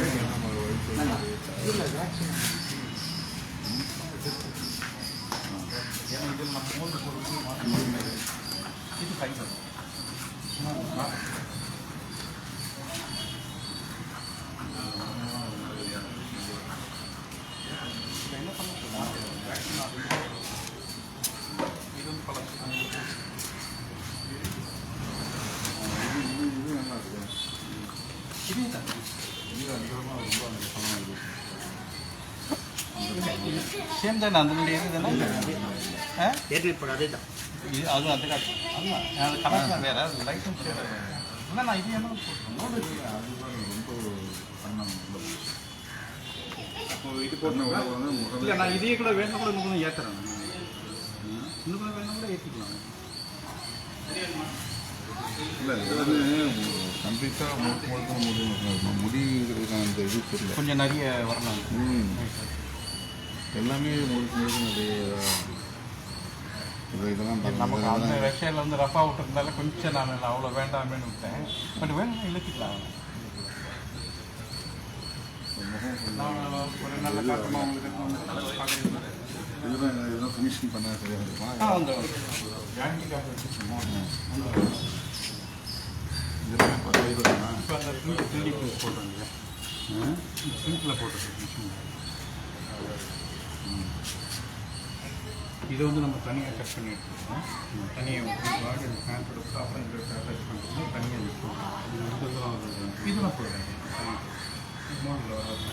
இல்லை வேக்சின் ஏன்னா இதில் நம்ம மூன்று பண்ண சேம் தானே அந்த இது தானே இப்போ அதே தான். இது அது அந்த காட்டு ஆமாம் அது கலர் வேறு லைசன்ஸ் வேறு இல்லை நான் இது என்ன போட்டேன் இது போட்டு இல்லை நான் இதையே கூட வேணும் கூட இன்னும் கொஞ்சம் ஏற்றுறேன் இன்னும் கூட வேணும் கூட ஏற்றிக்கலாம் இல்லை இது வந்து கம்ப்ளீட்டாக முழுக்க முழுக்க முடி முடிக்கிறதுக்கான அந்த இது தெரியல. கொஞ்சம் நிறைய வரலாம். ம். எல்லாமே முழுக்க முழுக்க நிறைய இது இதெல்லாம் நமக்கு அந்த பார்த்தா வெப்சைட்டில் வந்து ரஃபாக விட்டுருந்தால கொஞ்சம் நான் அவ்வளோ வேண்டாமேன்னு விட்டேன். பட் வேணும் இழுத்துக்கலாம். இதெல்லாம் இதெல்லாம் ஃபினிஷிங் பண்ண சரியாக இருக்குமா ஆ இப்போ அந்த போட்டுருங்க பிரிண்டில் போட்டுருக்கோம் இதை வந்து நம்ம தனியாக கட் பண்ணி எடுத்துக்கணும் தனியாக பாடி அந்த பேண்ட் எடுத்து அப்புறம் இந்த அட்டாச் பண்ணுறது தனியாக எடுத்துக்கணும் இதெல்லாம் வந்து- இதெல்லாம் போடுறேன் மாடலில் வராது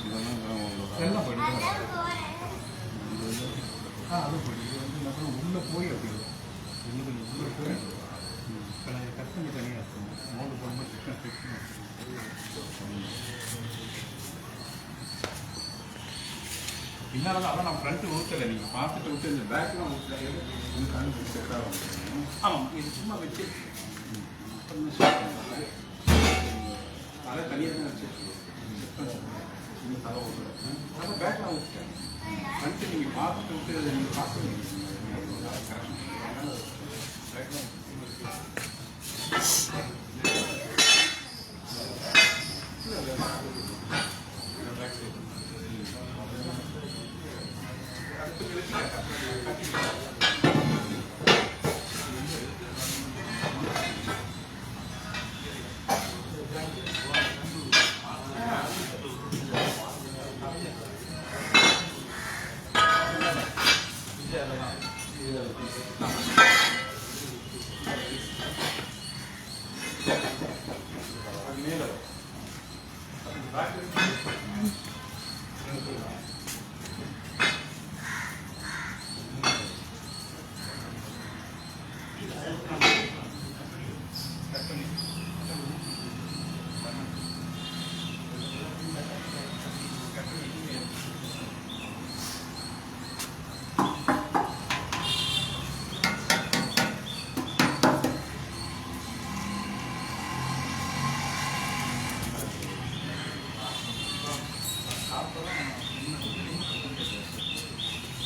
இதெல்லாம் எல்லாம் போயிடுது ஆ அது படி. இது வந்து என்ன உள்ளே போய் அப்படி உள்ளே போய் இப்போ நான் கட் பண்ணி தனியாக இருக்கும் மோடு போடும்போது சிக்கன் ஃபிட் பின்னால் அதான் நான் ஃப்ரண்ட்டு ஊற்றலை நீங்கள் பார்த்துட்டு விட்டு இந்த பேக்லாம் ஊற்றல ஆமாம் இது சும்மா வச்சு தலை தனியாக தான் வச்சு தலை ஊற்றல தலை பேக்லாம் ஊற்றிட்டேன் ஃப்ரண்ட்டு நீங்கள் பார்த்துட்டு விட்டு நீங்கள் பார்த்து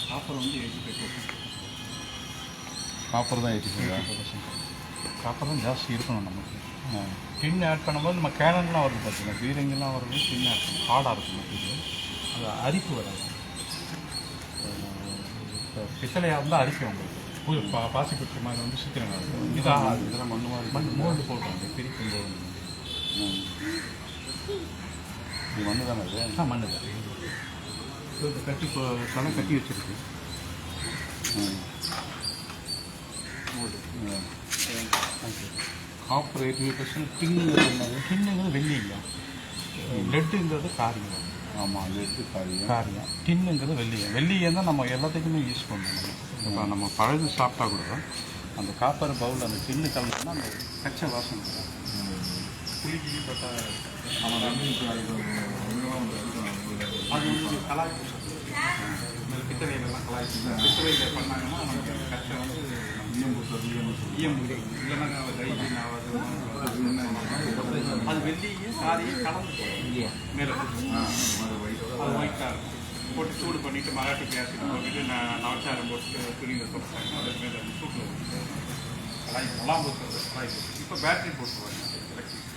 காப்பர் வந்து எயிட்டி ஃபைவ் பர்சன்ட் காப்பர் தான் ஏற்றிக்கிறதா காப்பர் தான் ஜாஸ்தி இருக்கணும் நமக்கு. டின் ஆட் பண்ணும்போது நம்ம கேனன்லாம் வருது பார்த்தீங்கன்னா பீரங்கெல்லாம் வருது டின் ஆட் பண்ணும். ஹார்டாக இருக்கும் மெட்டீரியல் அது அரிப்பு வராது. இப்போ பித்தளையாக இருந்தால் அரிக்கும் உங்களுக்கு. புது பா பாசி பிடிச்ச மாதிரி வந்து சீக்கிரம் இருக்கும். இதாக இதெல்லாம் மண்ணு மாதிரி மண் மோல்டு போட்டுருவாங்க பிரிக்கும் போது. இது மண்ணு தானே அது? ஆ மண்ணு தான். இது கட்டி இப்போ கட்டி வச்சிருக்கு. ம். காப்பர் எயிட்டி பர்சன்ட் டின்னுங்கிறது என்னது? டின்னுங்கிறது வெள்ளி இல்லை லெட்டுங்கிறது காரியம். ஆமாம் எடுத்து காரியம். காரியம். டின்னுங்கிறது வெள்ளியம் வெள்ளியம் தான் நம்ம எல்லாத்துக்குமே யூஸ் பண்ணுவோம் இப்போ நம்ம பழகு சாப்பிட்டா கூட அந்த காப்பர் பவுல் அந்த டின்னு கலந்தோம்னா அந்த கச்சை வாசனை வரும். புளி கிளி பட்டா அது வந்து கலாய்ப்பு பித்தளையிலலாம் கலாய்ப்பு பித்தளையில் பண்ணாங்கன்னா நமக்கு கச்சை வந்து அது வெள்ளியும் காரியம் கலந்து மேலே அது ஒயிட்டாக இருக்கும் போட்டு சூடு பண்ணிட்டு மராட்டி பேசிட்டு போட்டுட்டு நான் நவச்சாரம் போட்டு துணியில் போட்டாங்க அது மேலே சூட்டில் கலாய் நல்லா போட்டு கலாய் இப்போ பேட்டரி போட்டுருவாங்க எலக்ட்ரிக்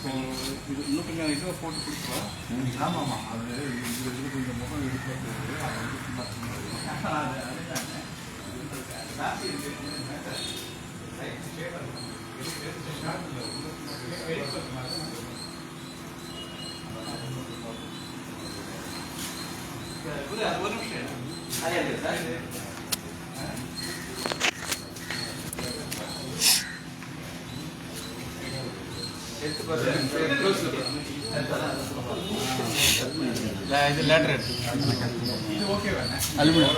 இது இன்னும் கொஞ்சம் இதுவாக போட்டு கொடுக்கலாம் ஆமாம் ஆமாம் அது கொஞ்சம் முகம் எடுக்கிறது அதை வந்து சும்மா சும்மா ஒரு நிமிஷம். லேட்டர் எடுத்து இது லேட்டர் எடுத்து அலுமினியம்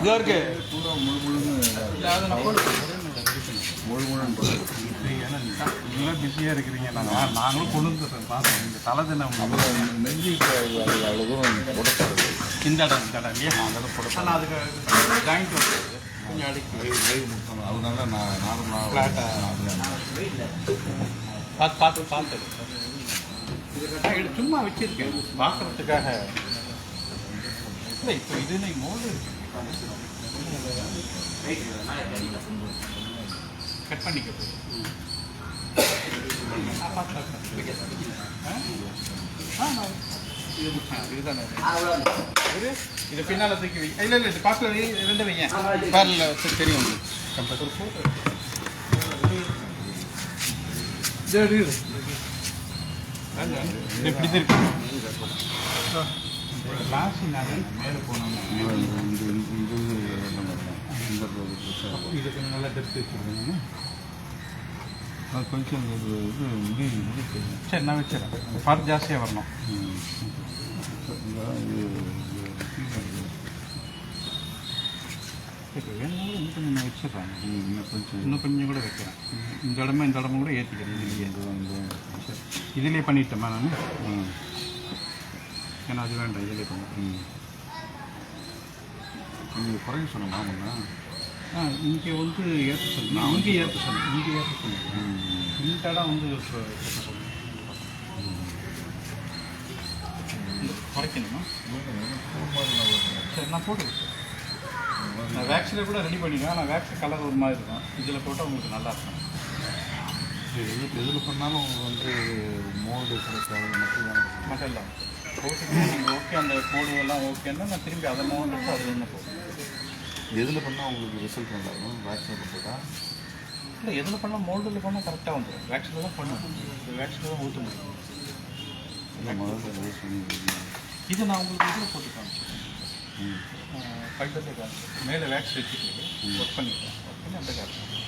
இதோ இருக்கு பூரா முழு முழுன்னு முழு முழுன்னு ஏன்னா நீங்களாம் பிஸியாக இருக்கிறீங்க நாங்கள் நாங்களும் கொண்டு வந்துடுறோம் பார்த்தோம் இந்த தலை தினம் நெஞ்சு அவ்வளோ தூரம் போடக்கூடாது இந்த இடம் இந்த இடம் இல்லையா அதெல்லாம் போட ஆனால் அதுக்கு ஜாயிண்ட் வருது கொஞ்சம் அடிக்க அதனால நான் நார்மலாக Flat பார்த்து பார்த்து பார்த்து இது சும்மா வச்சிருக்கேன் பார்க்கறதுக்காக இல்லை இப்போ இது நீ மோல்டு கட் பண்ணிக்க ஆ? ஆ, இது ஆ, இதுதானே இது பின்னால தூக்கி வை. இல்லை இல்லை இது பார்க்கல ரெண்டு வைங்க. வரல தெரியும் உங்களுக்கு. கம்பல்சரி ஃபோட்டோ இப்படி தான் இருக்கு மேலே போனோம்னா இந்த கொஞ்சம் நல்லா டெப்த் வச்சுருக்கீங்க அது கொஞ்சம் இது இது முடி முடி சரி நான் ஃபார் ஜாஸ்தியாக வரணும். இது சரி வேணும்னாலும் இன்னும் கொஞ்சம் நான் வச்சிடுறேன் நீங்கள் இன்னும் கொஞ்சம் இன்னும் கொஞ்சம் கூட வைக்கிறேன் இந்த இடமா இந்த இடமும் கூட ஏற்றிக்கிறேன் இதுலேயே இது சரி இதிலே பண்ணிட்டேம்மா நான் ம் ஏன்னா அது வேண்டாம் இதிலே பண்ணுறேன் நீங்கள் குறைய சொன்ன மாமண்ணா ஆ இங்கே வந்து ஏற்ற சொல்லணும் அங்கே ஏற்ற சொல்லணும் இங்கே ஏற்ற சொல்லணும் இந்த இடம் வந்து ஏற்ற சொல்லணும் குறைக்கணுமா சரி நான் போட்டு நான் வேக்ஸில் கூட ரெடி பண்ணிக்கலாம் நான் வேக்ஸ் கலர் ஒரு மாதிரி இருக்கும். இதில் போட்டால் உங்களுக்கு நல்லா இருக்கும். எது எதில் பண்ணாலும் வந்து மோல்டு கிடைக்காது. மட்டும் தான். நீங்கள் ஓகே அந்த கோடு எல்லாம் ஓகேன்னா நான் திரும்பி அதை மோட்டு அது என்ன போகும் எதில் பண்ணால் உங்களுக்கு ரிசல்ட் நல்லா இருக்கும் வேக்சின் போட்டால் இல்லை எதில் பண்ணால் மோல்டில் பண்ணால் கரெக்டாக வந்துடும் வேக்ஸில் தான் பண்ணணும் வேக்ஸில் தான் ஊற்ற முடியும். இது நான் உங்களுக்கு இதில் போட்டு காமிச்சிருக்கேன் ம் ஃபைபர்லேயே காமிச்சிருக்கேன் மேலே வேக்ஸ் வச்சுட்டு ஒர்க் பண்ணிக்கிறேன் ஒர்க் பண்ணி அந்த காமிச்சிருக்கேன்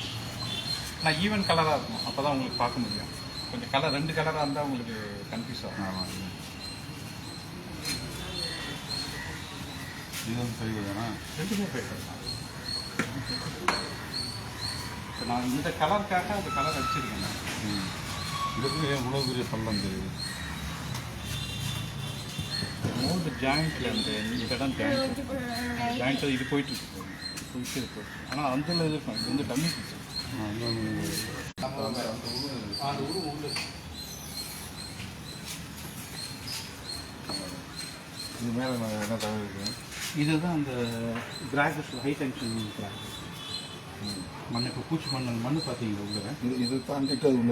நான் ஈவன் கலராக இருக்கும் அப்போ தான் உங்களுக்கு பார்க்க முடியும். கொஞ்சம் கலர் ரெண்டு கலராக இருந்தால் உங்களுக்கு கன்ஃபியூஸ் ஆகும். ஆமாம் இது வந்து சரி தானே? ரெண்டுமே ஃபைபர் தான். இப்போ நான் இந்த கலருக்காக அந்த கலர் அடிச்சிருக்கேன் இதுக்கு ஏன் இவ்வளோ பெரிய பள்ளம் தெரியுது? மூணு ஜாயிண்ட்டில் இந்த இந்த இடம் ஜாயிண்ட் ஜாயிண்ட்டில் இது போயிட்டு இருக்கு. போயிட்டு இருக்கு. ஆனால் அந்த இது இருக்கும் இது வந்து டம்மி பிடிச்சி அந்த உரு உள்ள இது மேலே நான் என்ன தகவல் இருக்கு இதுதான் அந்த கிராகஸ் ஹை டென்ஷன் கிராக் மண் இப்போ பூச்சி மண் அந்த மண் பார்த்தீங்களா உள்ள? இது இது தாண்டிட்டு அது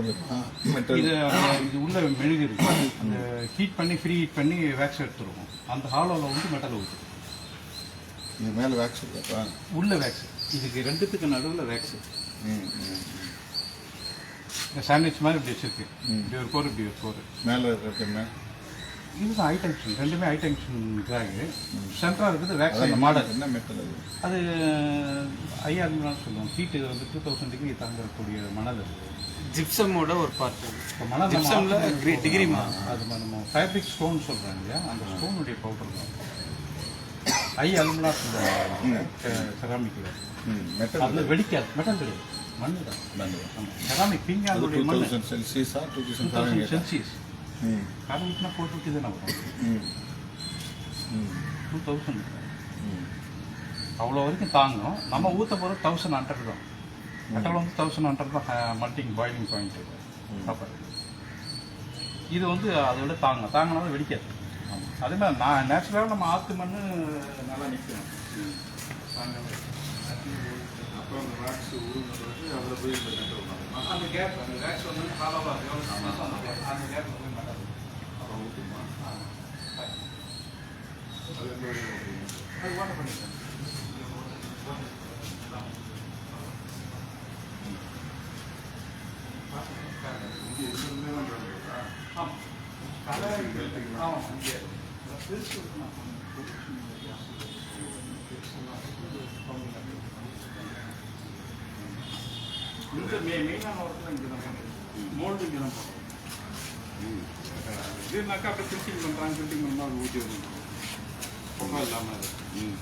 மெட்டல் இது இது உள்ள மெழுகு இருக்கு. அந்த ஹீட் பண்ணி ஃப்ரீ ஹீட் பண்ணி வேக்ஸ் எடுத்துருவோம். அந்த ஹாலோவில் வந்து மெட்டல் ஊற்றுது இது மேலே வேக்ஸ் இருக்கா? உள்ள வேக்ஸ் இதுக்கு ரெண்டுத்துக்கு நடுவில் வேக்ஸ் ம் சாண்ட்விச் மாதிரி இப்படி வச்சிருக்கு. இப்படி ஒரு கோர் இப்படி ஒரு கோர் மேலே இருக்கிறது என்ன? இதுதான் ஹை டென்ஷன் ரெண்டுமே ஹை டென்ஷன் கிராகு சென்டராக இருக்குது வேக்ஸ் மாடல் என்ன மெட்டல் அது? அது ஐயாயிரம் சொல்லுவோம். இது வந்து டூ தௌசண்ட் டிகிரி தாங்கக்கூடிய மணல் அது. ஜிப்சமோட ஒரு பார்ட் இப்போ மணல் ஜிப்சம்ல டிகிரி அது மாதிரி நம்ம ஃபேப்ரிக் ஸ்டோன் சொல்கிறாங்க இல்லையா? அந்த ஸ்டோனுடைய பவுடர் தான். ஐ அலுமினா சொல்லுவாங்க செராமிக்கில் ம். மெட்டல் அது வெடிக்காது. மெட்டல் கிடையாது. மண்ணு தான். செராமிக் டூ மண் செல்சியஸா டூ தௌசண்ட் செல்சியஸ் ம் காரணம்னா போட்டு விட்டு தானே வரும் ம். ம். டூ தௌசண்ட் அவ்வளோ வரைக்கும் தாங்கும். நம்ம ஊற்ற போகிறது தௌசண்ட் ஹண்ட்ரட் தான். மெட்டல் வந்து தௌசண்ட் ஹண்ட்ரட் தான் மல்டிங் பாயிலிங் பாயிண்ட் காப்பர் இது வந்து அதை விட தாங்கும். தாங்கினாலும் வெடிக்காது. அதே மாதிரி நான் நேச்சுரலாக நம்ம ஆற்று மண் நல்லா நிற்கும். அப்புறம் அந்த வேக்ஸ் உருங்க பிறகு அதில் போய் இந்த மெட்டல் அந்த கேப் அந்த வந்து காலவாக அந்த கேப் போய் இருக்குமா அது அது ஓட்ட இந்த மெ மெயினான ஒர்க்கில் இங்கே தான் பண்ணுறோம் மோல்டு இங்கே தான் பண்ணுறோம் இதுனாக்கா அப்படியே பிரிண்டிங் பண்ணுறாங்க பிரிண்டிங் பண்ணால் அது ஊற்றி வரும் பொங்கல் இல்லாமல் ம்.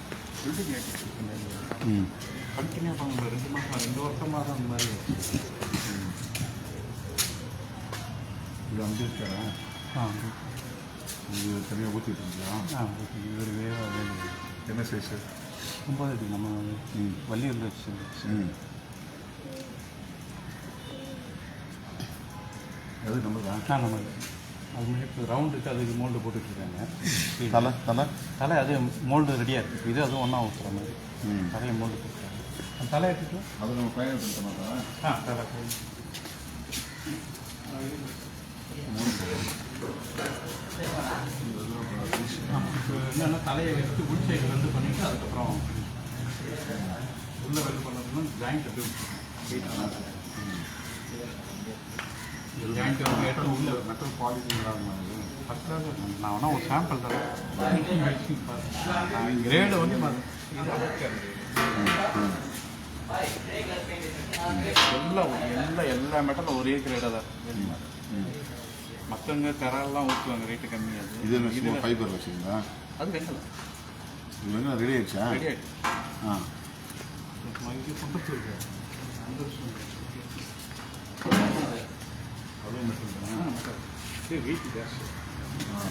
பிரிண்டிங் ஆகிட்டு கண்டினியூ பண்ணல ரெண்டு மாதம் ரெண்டு வருஷமாக தான் அந்த மாதிரி இது அம்பிருக்காரா ஆ இது தனியாக ஊற்றிட்டு இருக்கியா ஆ. இவர் வேறு என்ன சைஸு ரொம்ப அடி நம்ம ம் வள்ளியூரில் வச்சு அது நம்ம தான் நம்ம அது மாதிரி இப்போ ரவுண்டுக்கு அதுக்கு மோல்டு போட்டுட்ருக்காங்க. தலை தலை? தலை அது மோல்டு ரெடியாக இருக்குது இது அதுவும் ஒன்றா ஊற்றுற மாதிரி. ம். தலையை மோல்டு போட்டுருக்காங்க. தலை எடுத்துட்டு அது நம்ம பயன்படுத்த மாட்டோம் ஆ தலை என்னென்னா தலையை எடுத்து உள் சைடு வந்து பண்ணிவிட்டு அதுக்கப்புறம் உள்ள வெள்ளு பண்ணணும்னா ஜாயிண்ட் அப்படி மெட்டல் பாலிசி இல்லாமல் இது ஃபஸ்ட் கிளாஸ் நான் வேணா ஒரு சாம்பிள் தரேன் கிரேடு வந்து ம- இது அமைக்காது. எல்லாம் எல்லா எல்லா மெட்டலும் ஒரே கிரேடாக தான் ம் மற்றவங்க கரெல்லாம் ஊற்றுவாங்க ரேட்டு கம்மியாக இது சும்மா ஃபைபர் வச்சுருந்தா அது இது ரெடி ஆயிடுச்சா ரெடி ஆகிட்டு ஆ இது மெட்டல் தானே இது வெயிட் ஜாஸ்தி ஆ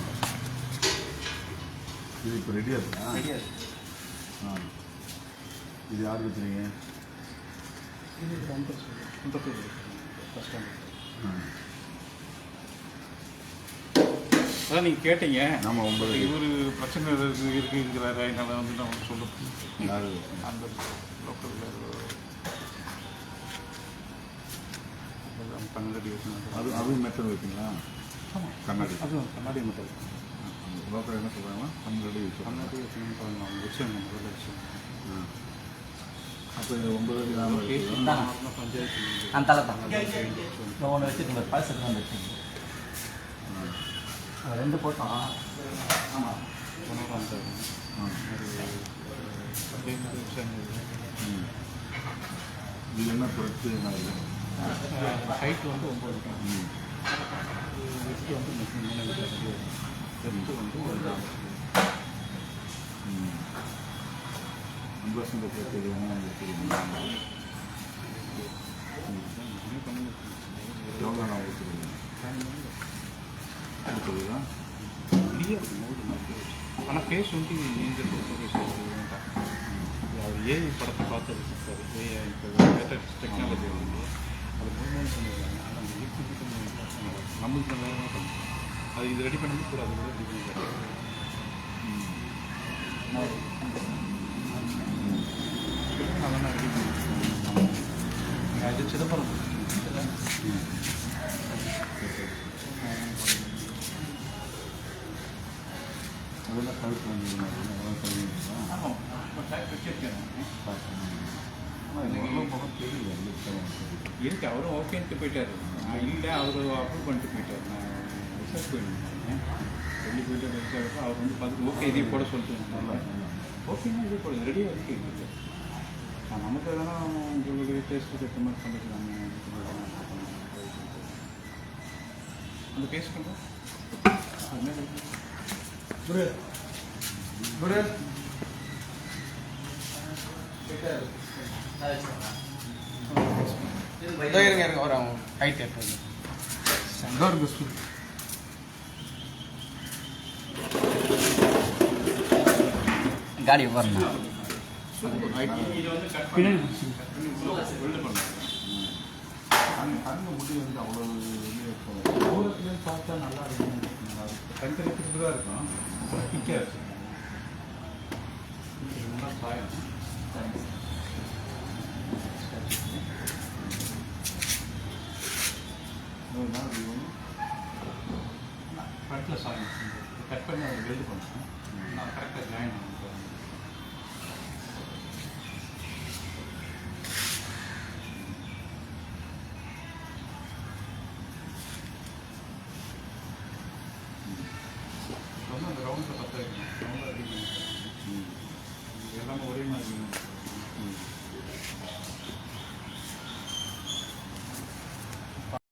இது இப்போ ரெடியாக இருக்கா ரெடியாக ஆ இது யார் வச்சுருங்க இது கும்பத்தூர் ஃபஸ்ட் ஸ்டாண்டர்ட் ஆ அதான் நீங்கள் கேட்டீங்க நம்ம ஒன்பது இவர் பிரச்சனை இருக்கு இருக்குங்கிறாரு அதனால வந்து நான் சொல்ல யார் அந்த லோக்கலில் பன்னெண்டு அது அதுவும் மெட்டல் வைப்பீங்களா? ஆமாம் கண்ணாடி அதுவும் கண்ணாடி மட்டும் லோக்கல் என்ன சொல்கிறாங்கன்னா கண்ணாடி வச்சு கண்ணாடி வச்சுன்னு பாருங்க அவங்க வச்சுருங்க முதல்ல வச்சுருங்க அப்போ இந்த ஒன்பது. பஞ்சாயத்து அந்த தான். ஒன்று வச்சுருக்கோம் பழசத்துக்கு வந்து வச்சுருக்கோம் ரெண்டு போட்டோம். ஆமாம் அந்த ஆ. அதே மாதிரி விஷயங்கள் ம். இது என்ன பொறுத்து என்ன ஹைட் வந்து ஒம்பது ம். விட்டு வந்து டெப்த்து வந்து ஒரு அஞ்சு வருஷம் ஆனால் ஃபேஸ் வந்து நீங்கள் அவர் ஏஐ படத்தை பார்த்து சார் ஏஐ இப்போ லேட்டஸ்ட் டெக்னாலஜி வந்து அது மூவ்மெண்ட் ஆனால் அந்த ஈக்குவிட்டி நம்மளுக்கு நல்லா அது இது ரெடி பண்ணி கூட அது கூட ரெடி பண்ணி அதெல்லாம் ரெடி பண்ணி அது சிதம்பரம் அதெல்லாம் கழுத்து வந்து ஆமாம் இருக்கு அவரும் ஓகேன்ட்டு போயிட்டாரு. நான் இல்லை அவர் அப்ரூவ் பண்ணிட்டு போயிட்டார். நான் ரிசர்ச் போயிருந்தேன் சொல்லி போயிட்டு ரிசர்ச் அவர் வந்து பார்த்து ஓகே இதே போட சொல்லிட்டு ஓகேன்னா இதே போட ரெடியாக இருக்கு நான் நமக்கு எதனா உங்களுக்கு டேஸ்ட்டு ஏற்ற மாதிரி பண்ணிக்கலாம். அந்த பண்ணுறோம் அது மாதிரி இதோ இருங்க இருங்க ஒரு ஹைட் ஏற்றுங்க காடி வரணும் இது வந்து கட் கண் கண்ணு முடி வந்து அவ்வளோ. தூரத்துலேயும் பார்த்தா நல்லா இருக்கும். நல்லா இருக்கும் தனித்தனி திருப்பி தான் இருக்கும். இருக்கு நல்லா சாயம் வந்து ஃப்ரண்ட்டில் சாயம் கட் பண்ணி அதை வெல்டு பண்ணேன் நான் கரெக்டாக ஜாயின் பண்ணேன்